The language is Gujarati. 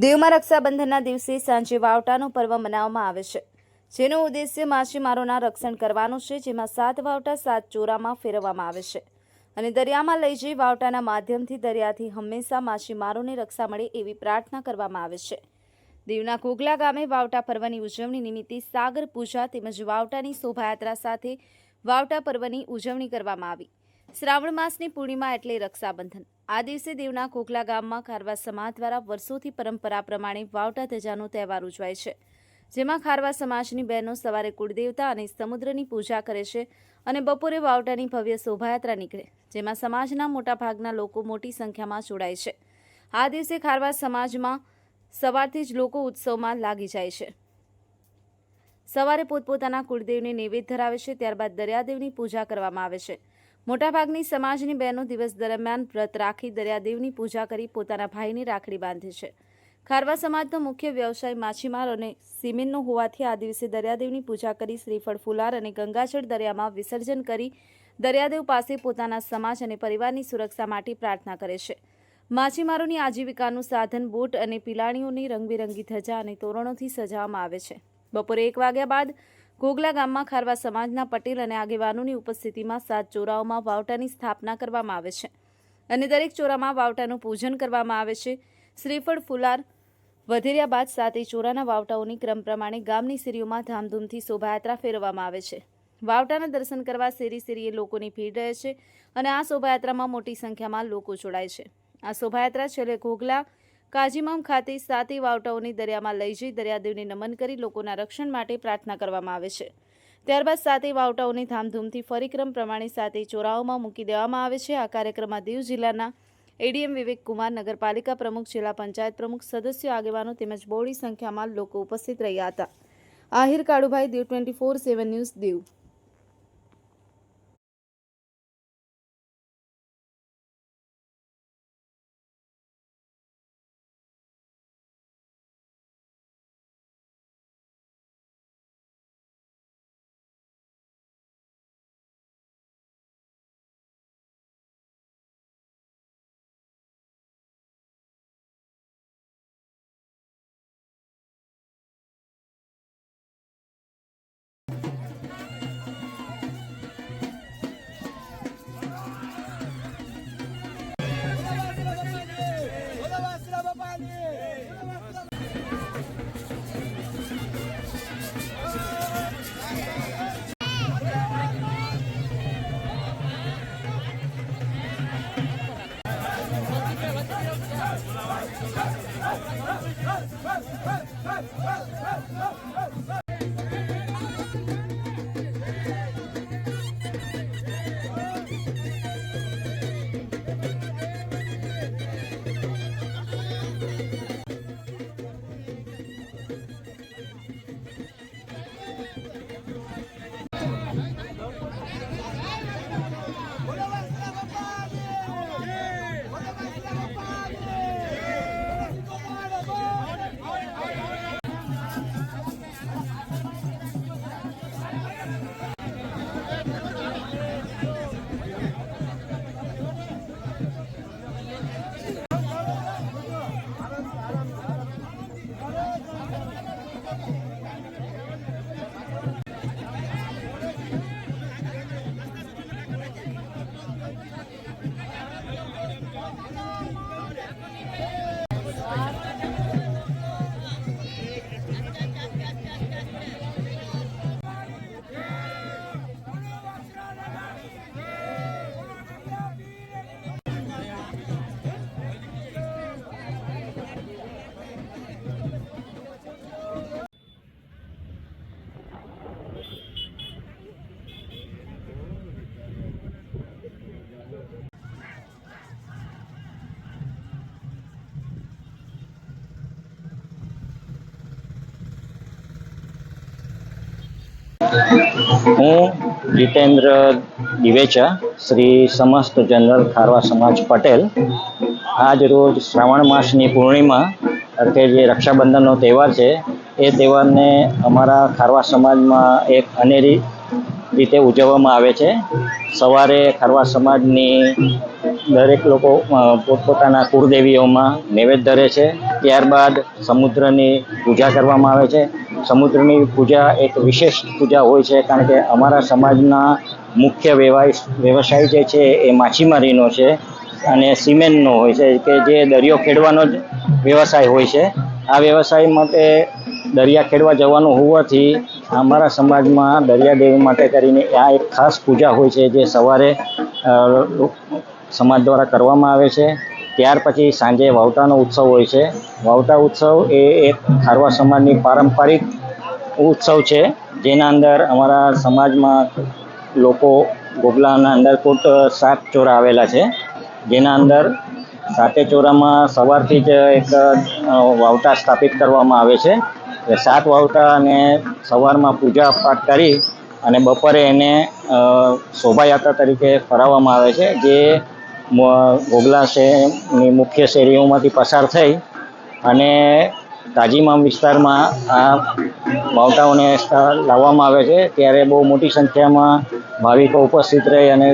દીવમાં રક્ષાબંધનના દિવસે સાંજે વાવટાનું પર્વ મનાવવામાં આવે છે. જેનો ઉદ્દેશ્ય માછીમારોના રક્ષણ કરવાનો છે, જેમાં સાત વાવટા સાત ચોરામાં ફેરવવામાં આવે છે. અને દરિયામાં લઈ જઈ વાવટાના માધ્યમથી દરિયાથી હંમેશા માછીમારોને રક્ષા મળે એવી પ્રાર્થના કરવામાં આવે છે. દીવના કોગલા ગામે વાવટા પર્વની ઉજવણી નિમિત્તે સાગર પૂજા તેમજ વાવટાની શોભાયાત્રા સાથે વાવટા પર્વની ઉજવણી કરવામાં આવી. શ્રાવણ માસની પૂર્ણિમા એટલે રક્ષાબંધન. આ દિવસે દેવના કોકલા ગામમાં ખારવા સમાજ દ્વારા વર્ષોથી પરંપરા પ્રમાણે વાવટા ધજાનો તહેવાર ઉજવાય છે. જેમાં ખારવા સમાજની બહેનો સવારે કુળદેવતા અને સમુદ્રની પૂજા કરે છે અને બપોરે વાવટાની ભવ્ય શોભાયાત્રા નીકળે, જેમાં સમાજના મોટાભાગના લોકો મોટી સંખ્યામાં જોડાય છે. આ દિવસે ખારવા સમાજમાં સવારથી જ લોકો ઉત્સવમાં લાગી જાય છે. સવારે પોતપોતાના કુળદેવને નૈવેદ્ય ધરાવે છે, ત્યારબાદ દરિયાદેવની પૂજા કરવામાં આવે છે. મોટાભાગની સમાજની બહેનો દિવસ દરમિયાન વ્રત રાખી દરિયાદેવની પૂજા કરી પોતાના ભાઈની રાખડી બાંધે છે. ખારવા સમાજનો મુખ્ય વ્યવસાય માછીમાર અને સિમેન્ટનો હોવાથી આ દિવસે દરિયાદેવની પૂજા કરી શ્રીફળ, ફુલાર અને ગંગાજળ દરિયામાં વિસર્જન કરી દરિયાદેવ પાસે પોતાના સમાજ અને પરિવારની સુરક્ષા માટે પ્રાર્થના કરે છે. માછીમારોની આજીવિકાનું સાધન, બોટ અને પિલાણીઓની રંગબેરંગી ધજા અને તોરણોથી સજાવવામાં આવે છે. બપોરે એક વાગ્યા બાદ ઘોગલા ગામમાં ખારવા સમાજના પટેલ અને આગેવાનોની ઉપસ્થિતિમાં સાત ચોરાઓમાં વાવટાની સ્થાપના કરવામાં આવે છે અને દરેક ચોરામાં વાવટાનું પૂજન કરવામાં આવે છે. શ્રીફળ, ફુલાર વધેર્યા બાદ સાતે ચોરાના વાવટાઓની ક્રમ પ્રમાણે ગામની શેરીઓમાં ધામધૂમથી શોભાયાત્રા ફેરવવામાં આવે છે. વાવટાના દર્શન કરવા શેરી શેરીએ લોકોની ભીડ રહે છે અને આ શોભાયાત્રામાં મોટી સંખ્યામાં લોકો જોડાય છે. આ શોભાયાત્રા છેલ્લે ઘોઘલા કાજીમામ ખાતે સાતી વાવટાઓની દરિયામાં લઈ જઈ દરિયાદેવને નમન કરી લોકોના રક્ષણ માટે પ્રાર્થના કરવામાં આવે છે. ત્યારબાદ સાતે વાવટાઓને ધામધૂમથી ફરીક્રમ પ્રમાણે સાતે ચોરાઓમાં મૂકી દેવામાં આવે છે. આ કાર્યક્રમમાં દીવ જિલ્લાના એડીએમ વિવેક કુમાર, નગરપાલિકા પ્રમુખ, જિલ્લા પંચાયત પ્રમુખ, સદસ્યો આગેવાનો તેમજ બહોળી સંખ્યામાં લોકો ઉપસ્થિત રહ્યા હતા. Ahir Kalubhai, Diu twenty four seven news, Diu. હું જીતેન્દ્ર દિવેચા, શ્રી સમસ્ત જનરલ ખારવા સમાજ પટેલ. આજ રોજ શ્રાવણ માસની પૂર્ણિમા, અર્થે જે રક્ષાબંધનનો તહેવાર છે, એ તહેવારને અમારા ખારવા સમાજમાં એક અનેરી રીતે ઉજવવામાં આવે છે. સવારે ખારવા સમાજની દરેક લોકો પોતપોતાના કુળદેવીઓમાં નૈવેદ્ય ધરે છે. ત્યારબાદ સમુદ્રની પૂજા કરવામાં આવે છે. સમુદ્રની પૂજા એક વિશેષ પૂજા હોય છે, કારણ કે અમારા સમાજના મુખ્ય વ્યવસાય વ્યવસાય જે છે એ માછીમારીનો છે અને સિમેન્ટનો હોય છે, કે જે દરિયો ખેડવાનો જ વ્યવસાય હોય છે. આ વ્યવસાય માટે દરિયા ખેડવા જવાનું હોવાથી અમારા સમાજમાં દરિયાદેવી માટે કરીને આ એક ખાસ પૂજા હોય છે, જે સવારે સમાજ દ્વારા કરવામાં આવે છે. ત્યાર પછી સાંજે વાવટાનો ઉત્સવ હોય છે. વાવટા ઉત્સવ એ એક ખારવા સમાજની પારંપરિક ઉત્સવ છે. જેના અંદર અમારા સમાજમાં લોકો ગોગલાના અંદર કુલ સાત ચોરા આવેલા છે. જેના અંદર સાતે ચોરામાં સવારથી જ એક વાવટા સ્થાપિત કરવામાં આવે છે. એ સાત વાવટા અને સવારમાં પૂજા પાઠ કરી અને બપોરે એને શોભાયાત્રા તરીકે ફરાવવામાં આવે છે. જે ગોગલા શહેરની મુખ્ય શેરીઓમાંથી પસાર થઈ અને તાજીમામ વિસ્તારમાં આ માવટાઓને સ્થળ લાવવામાં આવે છે. ત્યારે બહુ મોટી સંખ્યામાં ભાવિકો ઉપસ્થિત રહી અને